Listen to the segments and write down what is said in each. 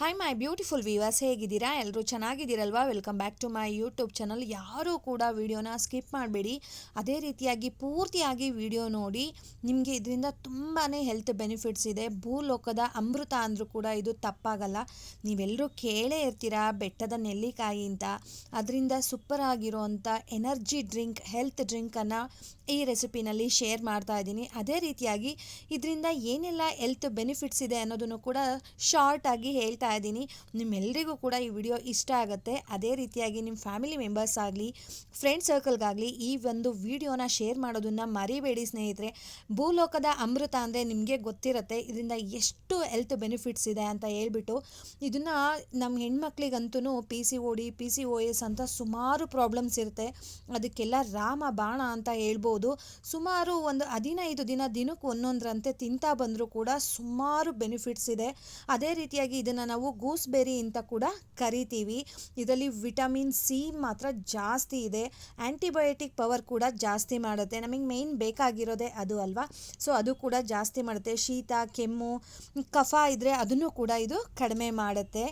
Hi my beautiful viewers ಹೇಗಿದ್ದೀರಾ? ಎಲ್ಲರೂ ಚೆನ್ನಾಗಿದ್ದೀರಲ್ವಾ? Welcome back to my YouTube channel ಯಾರೂ ಕೂಡ ವಿಡಿಯೋನ ಸ್ಕಿಪ್ ಮಾಡಬೇಡಿ. ಅದೇ ರೀತಿಯಾಗಿ ಪೂರ್ತಿಯಾಗಿ ವಿಡಿಯೋ ನೋಡಿ. ನಿಮಗೆ ಇದರಿಂದ ತುಂಬಾ ಹೆಲ್ತ್ ಬೆನಿಫಿಟ್ಸ್ ಇದೆ. ಭೂಲೋಕದ ಅಮೃತ ಅಂದರೂ ಕೂಡ ಇದು ತಪ್ಪಾಗಲ್ಲ. ನೀವೆಲ್ಲರೂ ಕೇಳೇ ಇರ್ತೀರಾ? ಬೆಟ್ಟದ ನೆಲ್ಲಿಕಾಯಿ ಅಂತ. ಅದರಿಂದ ಸೂಪರ್ ಆಗಿರೋವಂಥ ಎನರ್ಜಿ ಡ್ರಿಂಕ್ ಹೆಲ್ತ್ ಡ್ರಿಂಕನ್ನು ಈ ರೆಸಿಪಿನಲ್ಲಿ ಶೇರ್ ಮಾಡ್ತಾ ಇದ್ದೀನಿ. ಅದೇ ರೀತಿಯಾಗಿ ಇದರಿಂದ ಏನೆಲ್ಲ ಹೆಲ್ತ್ ಬೆನಿಫಿಟ್ಸ್ ಇದೆ ಅನ್ನೋದನ್ನು ಕೂಡ ಶಾರ್ಟ್ ಆಗಿ ಹೇಳ್ತಾ ಇದ್ದೀನಿ ನಿಮ್ಮೆಲ್ಲರಿಗೂ ಕೂಡ ಈ ವಿಡಿಯೋ ಇಷ್ಟ ಆಗುತ್ತೆ. ಅದೇ ರೀತಿಯಾಗಿ ನಿಮ್ಮ ಫ್ಯಾಮಿಲಿ ಮೆಂಬರ್ಸ್ ಆಗಲಿ, ಫ್ರೆಂಡ್ ಸರ್ಕಲ್ಗಾಗಲಿ ಈ ಒಂದು ವಿಡಿಯೋನ ಶೇರ್ ಮಾಡೋದನ್ನು ಮರಿಬೇಡಿ ಸ್ನೇಹಿತರೆ. ಭೂಲೋಕದ ಅಮೃತ ಅಂದರೆ ನಿಮಗೆ ಗೊತ್ತಿರುತ್ತೆ. ಇದರಿಂದ ಎಷ್ಟು ಹೆಲ್ತ್ ಬೆನಿಫಿಟ್ಸ್ ಇದೆ ಅಂತ ಹೇಳ್ಬಿಟ್ಟು ಇದನ್ನು ನಮ್ಮ ಹೆಣ್ಮಕ್ಳಿಗಂತೂ P C O D, P C O S ಅಂತ ಸುಮಾರು ಪ್ರಾಬ್ಲಮ್ಸ್ ಇರುತ್ತೆ. ಅದಕ್ಕೆಲ್ಲ ರಾಮ ಬಾಣ ಅಂತ ಹೇಳ್ಬೋದು. ಸುಮಾರು ಒಂದು ಹದಿನೈದು ದಿನ ದಿನಕ್ಕೆ ಒಂದೊಂದರಂತೆ ತಿಂತಾ ಬಂದರೂ ಕೂಡ ಸುಮಾರು ಬೆನಿಫಿಟ್ಸ್ ಇದೆ. ಅದೇ ರೀತಿಯಾಗಿ ಇದನ್ನು ನಾವು ಗೂಸ್ಬೆರಿ ಅಂತ ಕೂಡ ಕರಿತೀವಿ. ಇದರಲ್ಲಿ ವಿಟಮಿನ್ ಸಿ ಮಾತ್ರ ಜಾಸ್ತಿ ಇದೆ. ಆ್ಯಂಟಿಬಯೋಟಿಕ್ ಪವರ್ ಕೂಡ ಜಾಸ್ತಿ ಮಾಡುತ್ತೆ. ನಮಗೆ ಮೇಯ್ನ್ ಬೇಕಾಗಿರೋದೇ ಅದು ಅಲ್ವಾ? ಸೊ, ಅದು ಕೂಡ ಜಾಸ್ತಿ ಮಾಡುತ್ತೆ. ಶೀತ, ಕೆಮ್ಮು, ಕಫ ಇದ್ದರೆ ಅದನ್ನು ಕೂಡ ಇದು ಕಡಿಮೆ ಮಾಡುತ್ತೆ.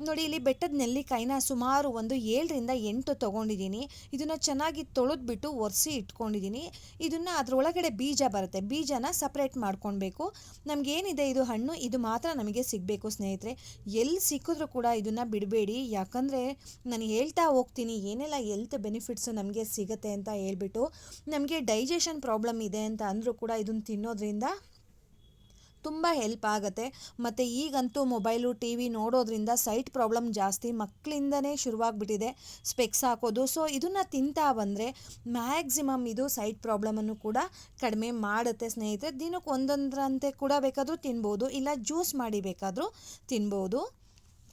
ನೋಡಿ, ಇಲ್ಲಿ ಬೆಟ್ಟದ ನೆಲ್ಲಿಕಾಯಿನ ಸುಮಾರು ಒಂದು ಏಳರಿಂದ ಎಂಟು ತೊಗೊಂಡಿದ್ದೀನಿ. ಇದನ್ನು ಚೆನ್ನಾಗಿ ತೊಳೆದ್ಬಿಟ್ಟು ಒರೆಸಿ ಇಟ್ಕೊಂಡಿದ್ದೀನಿ. ಇದನ್ನು ಅದರೊಳಗಡೆ ಬೀಜ ಬರುತ್ತೆ. ಬೀಜನ ಸಪ್ರೇಟ್ ಮಾಡ್ಕೊಳ್ಬೇಕು ನಮಗೇನಿದೆ ಇದು ಹಣ್ಣು, ಇದು ಮಾತ್ರ ನಮಗೆ ಸಿಗಬೇಕು ಸ್ನೇಹಿತರೆ. ಎಲ್ಲಿ ಸಿಕ್ಕಿದ್ರೂ ಕೂಡ ಇದನ್ನು ಬಿಡಬೇಡಿ. ಯಾಕಂದರೆ ನಾನು ಹೇಳ್ತಾ ಹೋಗ್ತೀನಿ, ಏನೆಲ್ಲ ಎಲ್ತ್ ಬೆನಿಫಿಟ್ಸು ನಮಗೆ ಸಿಗುತ್ತೆ ಅಂತ ಹೇಳ್ಬಿಟ್ಟು ನಮಗೆ ಡೈಜೆಷನ್ ಪ್ರಾಬ್ಲಮ್ ಇದೆ ಅಂತ ಅಂದರೂ ಕೂಡ ಇದನ್ನು ತಿನ್ನೋದ್ರಿಂದ ತುಂಬ ಹೆಲ್ಪ್ ಆಗುತ್ತೆ. ಮತ್ತು ಈಗಂತೂ ಮೊಬೈಲು ಟಿ ವಿ ನೋಡೋದ್ರಿಂದ ಸೈಟ್ ಪ್ರಾಬ್ಲಮ್ ಜಾಸ್ತಿ ಮಕ್ಕಳಿಂದನೇ ಶುರುವಾಗ್ಬಿಟ್ಟಿದೆ. ಸ್ಪೆಕ್ಸ್ ಹಾಕೋದು. ಸೊ ಇದನ್ನು ತಿಂತಾ ಬಂದರೆ ಮ್ಯಾಕ್ಸಿಮಮ್ ಇದು ಸೈಟ್ ಪ್ರಾಬ್ಲಮನ್ನು ಕೂಡ ಕಡಿಮೆ ಮಾಡುತ್ತೆ ಸ್ನೇಹಿತರೆ. ದಿನಕ್ಕೆ ಒಂದೊಂದರಂತೆ ಕೂಡ ಬೇಕಾದರೂ ತಿನ್ಬೋದು. ಇಲ್ಲ ಜ್ಯೂಸ್ ಮಾಡಿ ಬೇಕಾದರೂ ತಿನ್ಬೋದು.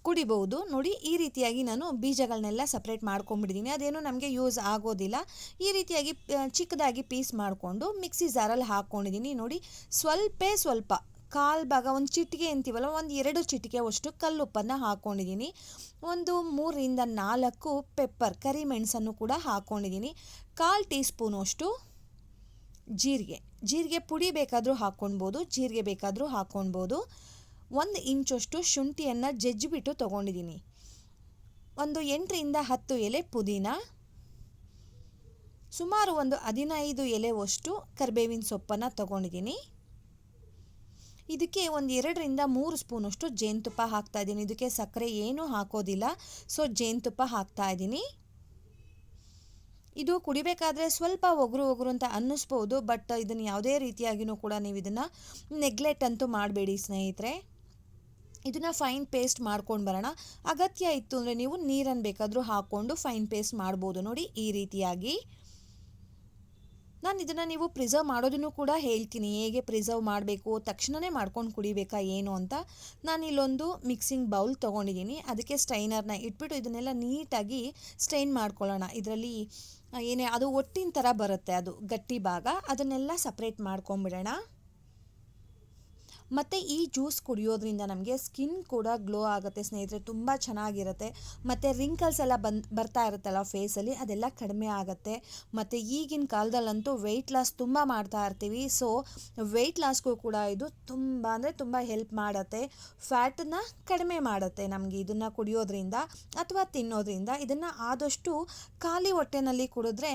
ಕುಡಿಬಹುದು ನೋಡಿ, ಈ ರೀತಿಯಾಗಿ ನಾನು ಬೀಜಗಳನ್ನೆಲ್ಲ ಸಪ್ರೇಟ್ ಮಾಡ್ಕೊಂಬಿಟ್ಟಿದ್ದೀನಿ ಅದೇನು ನಮಗೆ ಯೂಸ್ ಆಗೋದಿಲ್ಲ. ಈ ರೀತಿಯಾಗಿ ಚಿಕ್ಕದಾಗಿ ಪೀಸ್ ಮಾಡಿಕೊಂಡು ಮಿಕ್ಸಿ ಜಾರಲ್ಲಿ ಹಾಕ್ಕೊಂಡಿದ್ದೀನಿ ನೋಡಿ, ಸ್ವಲ್ಪೇ ಸ್ವಲ್ಪ ಕಾಲು ಭಾಗ ಒಂದು ಚಿಟಿಕೆ ಅಂತೀವಲ್ಲ, ಒಂದು ಎರಡು ಚಿಟಿಕೆ ಅಷ್ಟು ಕಲ್ಲುಪ್ಪನ್ನು ಹಾಕ್ಕೊಂಡಿದ್ದೀನಿ ಒಂದು ಮೂರರಿಂದ ನಾಲ್ಕು ಪೆಪ್ಪರ್ ಕರಿಮೆಣಸನ್ನು ಕೂಡ ಹಾಕ್ಕೊಂಡಿದ್ದೀನಿ ಕಾಲು ಟೀ ಸ್ಪೂನಷ್ಟು ಜೀರಿಗೆ. ಜೀರಿಗೆ ಪುಡಿ ಬೇಕಾದರೂ ಹಾಕ್ಕೊಳ್ಬೋದು ಜೀರಿಗೆ ಬೇಕಾದರೂ ಹಾಕ್ಕೊಳ್ಬೋದು ಒಂದು ಇಂಚಷ್ಟು ಶುಂಠಿಯನ್ನು ಜಜ್ಜಿಬಿಟ್ಟು ತೊಗೊಂಡಿದ್ದೀನಿ. ಒಂದು ಎಂಟರಿಂದ ಹತ್ತು ಎಲೆ ಪುದೀನ. ಸುಮಾರು ಒಂದು ಹದಿನೈದು ಎಲೆವಷ್ಟು ಕರಿಬೇವಿನ ಸೊಪ್ಪನ್ನು ತೊಗೊಂಡಿದ್ದೀನಿ. ಇದಕ್ಕೆ ಒಂದು ಎರಡರಿಂದ ಮೂರು ಸ್ಪೂನಷ್ಟು ಜೇನುತುಪ್ಪ ಹಾಕ್ತಾ ಇದ್ದೀನಿ. ಇದಕ್ಕೆ ಸಕ್ಕರೆ ಏನೂ ಹಾಕೋದಿಲ್ಲ. ಸೊ ಜೇನುತುಪ್ಪ ಹಾಕ್ತಾ ಇದ್ದೀನಿ. ಇದು ಕುಡಿಬೇಕಾದ್ರೆ ಸ್ವಲ್ಪ ಒಗರು ಒಗರು ಅಂತ ಅನ್ನಿಸ್ಬೋದು ಬಟ್ ಇದನ್ನು ಯಾವುದೇ ರೀತಿಯಾಗಿಯೂ ಕೂಡ ನೀವು ಇದನ್ನು ನೆಗ್ಲೆಕ್ಟ್ ಅಂತೂ ಮಾಡಬೇಡಿ ಸ್ನೇಹಿತರೆ. ಇದನ್ನು ಫೈನ್ ಪೇಸ್ಟ್ ಮಾಡ್ಕೊಂಡು ಬರೋಣ. ಅಗತ್ಯ ಇತ್ತು ಅಂದರೆ ನೀವು ನೀರನ್ನು ಬೇಕಾದರೂ ಹಾಕ್ಕೊಂಡು ಫೈನ್ ಪೇಸ್ಟ್ ಮಾಡ್ಬೋದು. ನೋಡಿ ಈ ರೀತಿಯಾಗಿ. ನಾನು ಇದನ್ನು ನೀವು ಪ್ರಿಸರ್ವ್ ಮಾಡೋದನ್ನು ಕೂಡ ಹೇಳ್ತೀನಿ. ಹೇಗೆ ಪ್ರಿಸರ್ವ್ ಮಾಡಬೇಕು? ತಕ್ಷಣವೇ ಮಾಡ್ಕೊಂಡು ಕುಡಿಬೇಕಾ ಏನು ಅಂತ ನಾನು ಇಲ್ಲೊಂದು ಮಿಕ್ಸಿಂಗ್ ಬೌಲ್ ತೊಗೊಂಡಿದ್ದೀನಿ. ಅದಕ್ಕೆ ಸ್ಟೈನರ್ನ ಇಟ್ಬಿಟ್ಟು ಇದನ್ನೆಲ್ಲ ನೀಟಾಗಿ ಸ್ಟೈನ್ ಮಾಡ್ಕೊಳ್ಳೋಣ. ಇದರಲ್ಲಿ ಏನೇ, ಅದು ಒಟ್ಟಿನ ಥರ ಬರುತ್ತೆ ಅದು ಗಟ್ಟಿ ಭಾಗ. ಅದನ್ನೆಲ್ಲ ಸಪ್ರೇಟ್ ಮಾಡ್ಕೊಂಬಿಡೋಣ ಮತ್ತು ಈ ಜ್ಯೂಸ್ ಕುಡಿಯೋದ್ರಿಂದ ನಮಗೆ ಸ್ಕಿನ್ ಕೂಡ ಗ್ಲೋ ಆಗುತ್ತೆ, ಸ್ನೇಹಿತರೆ. ತುಂಬ ಚೆನ್ನಾಗಿರುತ್ತೆ. ಮತ್ತು ರಿಂಕಲ್ಸ್ ಎಲ್ಲ ಬಂದು, ಬರ್ತಾ ಇರುತ್ತಲ್ಲ ಫೇಸಲ್ಲಿ ಅದೆಲ್ಲ ಕಡಿಮೆ ಆಗುತ್ತೆ. ಮತ್ತು ಈಗಿನ ಕಾಲದಲ್ಲಂತೂ ವೆಯ್ಟ್ ಲಾಸ್ ತುಂಬ ಮಾಡ್ತಾ ಇರ್ತೀವಿ. ಸೊ ವೆಯ್ಟ್ ಲಾಸ್ಗೂ ಕೂಡ ಇದು ತುಂಬ, ಅಂದರೆ ತುಂಬ ಹೆಲ್ಪ್ ಮಾಡುತ್ತೆ. ಫ್ಯಾಟನ್ನ ಕಡಿಮೆ ಮಾಡುತ್ತೆ ನಮಗೆ ಇದನ್ನು ಕುಡಿಯೋದ್ರಿಂದ ಅಥವಾ ತಿನ್ನೋದ್ರಿಂದ. ಇದನ್ನು ಆದಷ್ಟು ಖಾಲಿ ಹೊಟ್ಟೆನಲ್ಲಿ ಕುಡಿದ್ರೆ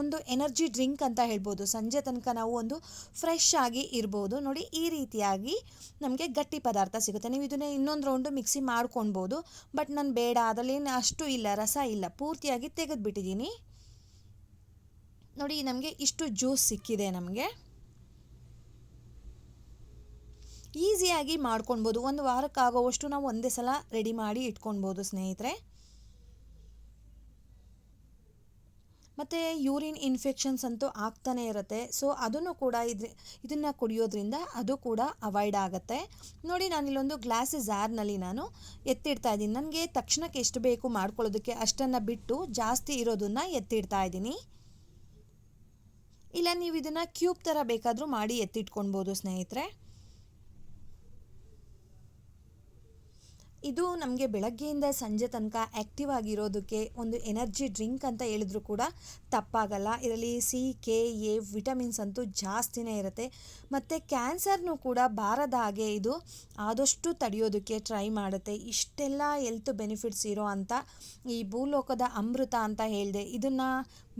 ಒಂದು ಎನರ್ಜಿ ಡ್ರಿಂಕ್ ಅಂತ ಹೇಳ್ಬೋದು. ಸಂಜೆ ತನಕ ನಾವು ಒಂದು ಫ್ರೆಶ್ ಆಗಿ ಇರ್ಬೋದು. ನೋಡಿ ಈ ರೀತಿಯಾಗಿ. ನಮಗೆ ಗಟ್ಟಿ ಪದಾರ್ಥ ಸಿಗುತ್ತೆ. ನೀವು ಇದನ್ನೇ ಇನ್ನೊಂದು ರೌಂಡು ಮಿಕ್ಸಿ ಮಾಡ್ಕೊಳ್ಬೋದು ಬಟ್ ನಾನು ಬೇಡ ಅದರಲ್ಲೇನು ಅಷ್ಟು ಇಲ್ಲ, ರಸ ಇಲ್ಲ, ಪೂರ್ತಿಯಾಗಿ ತೆಗೆದುಬಿಟ್ಟಿದ್ದೀನಿ ನೋಡಿ, ನಮಗೆ ಇಷ್ಟು ಜ್ಯೂಸ್ ಸಿಕ್ಕಿದೆ ನಮಗೆ. ಈಸಿಯಾಗಿ ಮಾಡ್ಕೊಳ್ಬೋದು ಒಂದು ವಾರಕ್ಕಾಗೋವಷ್ಟು ನಾವು ಒಂದೇ ಸಲ ರೆಡಿ ಮಾಡಿ ಇಟ್ಕೊಳ್ಬೋದು ಸ್ನೇಹಿತರೆ. ಮತ್ತು ಯೂರಿನ್ ಇನ್ಫೆಕ್ಷನ್ಸ್ ಅಂತೂ ಆಗ್ತಾನೆ ಇರುತ್ತೆ. ಸೊ, ಅದನ್ನು ಕೂಡ ಇದ್ರ, ಇದನ್ನು ಕುಡಿಯೋದ್ರಿಂದ ಅದು ಕೂಡ ಅವಾಯ್ಡ್ ಆಗುತ್ತೆ. ನೋಡಿ ನಾನು ಇಲ್ಲೊಂದು ಗ್ಲಾಸ್ ಜಾರ್ನಲ್ಲಿ ನಾನು ಎತ್ತಿಡ್ತಾ ಇದ್ದೀನಿ. ನನಗೆ ತಕ್ಷಣಕ್ಕೆ ಎಷ್ಟು ಬೇಕು ಮಾಡ್ಕೊಳ್ಳೋದಕ್ಕೆ ಅಷ್ಟನ್ನು ಬಿಟ್ಟು ಜಾಸ್ತಿ ಇರೋದನ್ನು ಎತ್ತಿಡ್ತಾ ಇದ್ದೀನಿ. ಇಲ್ಲ, ನೀವು ಇದನ್ನು ಕ್ಯೂಬ್ ಥರ ಬೇಕಾದರೂ ಮಾಡಿ ಎತ್ತಿಟ್ಕೊಳ್ಬೋದು ಸ್ನೇಹಿತರೆ. ಇದು ನಮಗೆ ಬೆಳಗ್ಗೆಯಿಂದ ಸಂಜೆ ತನಕ ಆ್ಯಕ್ಟಿವ್ ಆಗಿರೋದಕ್ಕೆ ಒಂದು ಎನರ್ಜಿ ಡ್ರಿಂಕ್ ಅಂತ ಹೇಳಿದ್ರು ಕೂಡ ತಪ್ಪಾಗಲ್ಲ. ಇದರಲ್ಲಿ ಸಿ ಕೆ ಎ ವಿಟಮಿನ್ಸ್ ಅಂತೂ ಜಾಸ್ತಿನೇ ಇರುತ್ತೆ. ಮತ್ತು ಕ್ಯಾನ್ಸರ್ನೂ ಕೂಡ ಬಾರದ ಹಾಗೆ ಇದು ಆದಷ್ಟು ತಡೆಯೋದಕ್ಕೆ ಟ್ರೈ ಮಾಡುತ್ತೆ. ಇಷ್ಟೆಲ್ಲ ಹೆಲ್ತ್ ಬೆನಿಫಿಟ್ಸ್ ಇರೋ ಅಂತ ಈ ಭೂಲೋಕದ ಅಮೃತ ಅಂತ ಹೇಳಿದೆ. ಇದನ್ನು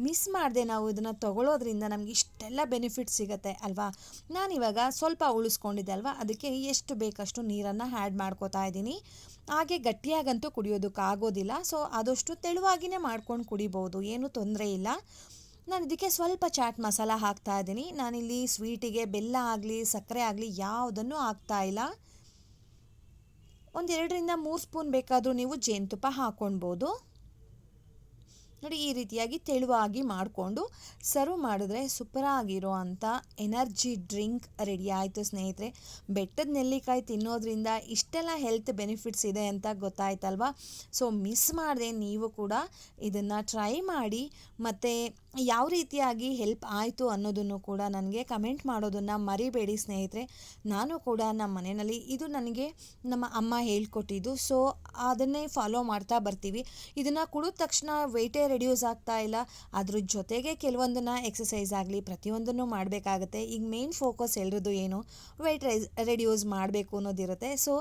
ಮಿಸ್ ಮಾಡದೆ ನಾವು ಇದನ್ನು ತಗೊಳ್ಳೋದ್ರಿಂದ ನಮಗೆ ಇಷ್ಟೆಲ್ಲ ಬೆನಿಫಿಟ್ ಸಿಗುತ್ತೆ ಅಲ್ವಾ? ನಾನಿವಾಗ ಸ್ವಲ್ಪ ಉಳಿಸ್ಕೊಂಡಿದ್ದೆ ಅಲ್ವಾ? ಅದಕ್ಕೆ ಎಷ್ಟು ಬೇಕಷ್ಟು ನೀರನ್ನು ಆ್ಯಡ್ ಮಾಡ್ಕೋತಾ ಇದ್ದೀನಿ. ಹಾಗೆ ಗಟ್ಟಿಯಾಗಂತೂ ಕುಡಿಯೋದಕ್ಕಾಗೋದಿಲ್ಲ ಸೊ ಆದಷ್ಟು ತೆಳುವಾಗಿಯೇ ಮಾಡ್ಕೊಂಡು ಕುಡಿಬೋದು. ಏನೂ ತೊಂದರೆ ಇಲ್ಲ. ನಾನು ಇದಕ್ಕೆ ಸ್ವಲ್ಪ ಚಾಟ್ ಮಸಾಲ ಹಾಕ್ತಾ ಇದ್ದೀನಿ. ನಾನಿಲ್ಲಿ ಸ್ವೀಟಿಗೆ ಬೆಲ್ಲ ಆಗಲಿ, ಸಕ್ಕರೆ ಆಗಲಿ ಯಾವುದನ್ನು ಹಾಕ್ತಾ ಇಲ್ಲ. ಒಂದೆರಡರಿಂದ ಮೂರು ಸ್ಪೂನ್ ಬೇಕಾದರೂ ನೀವು ಜೇನುತುಪ್ಪ ಹಾಕ್ಕೊಳ್ಬೋದು ನೋಡಿ, ಈ ರೀತಿಯಾಗಿ ತೆಳುವಾಗಿ ಮಾಡಿಕೊಂಡು ಸರ್ವ್ ಮಾಡಿದ್ರೆ ಸೂಪರಾಗಿರೋ ಅಂಥ ಎನರ್ಜಿ ಡ್ರಿಂಕ್ ರೆಡಿ ಆಯಿತು ಸ್ನೇಹಿತರೆ. ಬೆಟ್ಟದ ನೆಲ್ಲಿಕಾಯಿ ತಿನ್ನೋದ್ರಿಂದ ಇಷ್ಟೆಲ್ಲ ಹೆಲ್ತ್ ಬೆನಿಫಿಟ್ಸ್ ಇದೆ ಅಂತ ಗೊತ್ತಾಯ್ತಲ್ವಾ? ಸೊ ಮಿಸ್ ಮಾಡದೆ ನೀವು ಕೂಡ ಇದನ್ನು ಟ್ರೈ ಮಾಡಿ, ಮತ್ತು ಯಾವ ರೀತಿಯಾಗಿ ಹೆಲ್ಪ್ ಆಯಿತು ಅನ್ನೋದನ್ನು ಕೂಡ ನನಗೆ ಕಮೆಂಟ್ ಮಾಡೋದನ್ನು ಮರಿಬೇಡಿ ಸ್ನೇಹಿತರೆ. ನಾನು ಕೂಡ ನಮ್ಮ ಮನೆಯಲ್ಲಿ ಇದು ನನಗೆ ನಮ್ಮ ಅಮ್ಮ ಹೇಳ್ಕೊಟ್ಟಿದ್ದು. ಸೊ ಅದನ್ನೇ ಫಾಲೋ ಮಾಡ್ತಾ ಬರ್ತೀವಿ. ಇದನ್ನು ಕುಡಿದ ತಕ್ಷಣ ವೆಯ್ಟೇ ರೆಡ್ಯೂಸ್ ಆಗ್ತಾ ಇಲ್ಲ. ಅದ್ರ ಜೊತೆಗೆ ಕೆಲವೊಂದನ್ನು ಎಕ್ಸಸೈಸ್ ಆಗಲಿ, ಪ್ರತಿಯೊಂದನ್ನು ಮಾಡಬೇಕಾಗತ್ತೆ. ಈಗ ಮೇನ್ ಫೋಕಸ್ ಎಲ್ಲರದ್ದು ಏನು? ವೆಯ್ಟ್ ರೈಸ್ ರೆಡ್ಯೂಸ್ ಮಾಡಬೇಕು ಅನ್ನೋದಿರುತ್ತೆ. ಸೊ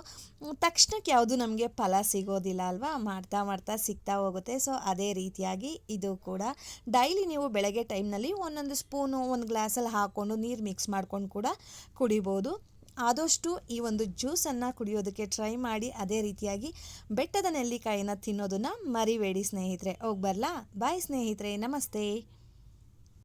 ತಕ್ಷಣಕ್ಕೆ ಯಾವುದು ನಮಗೆ ಫಲ ಸಿಗೋದಿಲ್ಲ ಅಲ್ವಾ? ಮಾಡ್ತಾ ಮಾಡ್ತಾ ಸಿಗ್ತಾ ಹೋಗುತ್ತೆ. ಸೊ ಅದೇ ರೀತಿಯಾಗಿ ಇದು ಕೂಡ. ಡೈಲಿ ನೀವು ಬೆಳಗ್ಗೆ ಟೈಮ್ನಲ್ಲಿ ಒಂದೊಂದು ಸ್ಪೂನು ಒಂದು ಗ್ಲಾಸಲ್ಲಿ ಹಾಕ್ಕೊಂಡು ನೀರು ಮಿಕ್ಸ್ ಮಾಡ್ಕೊಂಡು ಕೂಡ ಕುಡಿಬೋದು. ಆದಷ್ಟು ಈ ಒಂದು ಜ್ಯೂಸನ್ನು ಕುಡಿಯೋದಕ್ಕೆ ಟ್ರೈ ಮಾಡಿ ಅದೇ ರೀತಿಯಾಗಿ ಬೆಟ್ಟದ ನೆಲ್ಲಿಕಾಯಿನ ತಿನ್ನೋದನ್ನು ಮರಿಬೇಡಿ ಸ್ನೇಹಿತರೆ. ಹೋಗಿ ಬರಲಾ? ಬಾಯ್ ಸ್ನೇಹಿತರೆ. ನಮಸ್ತೆ.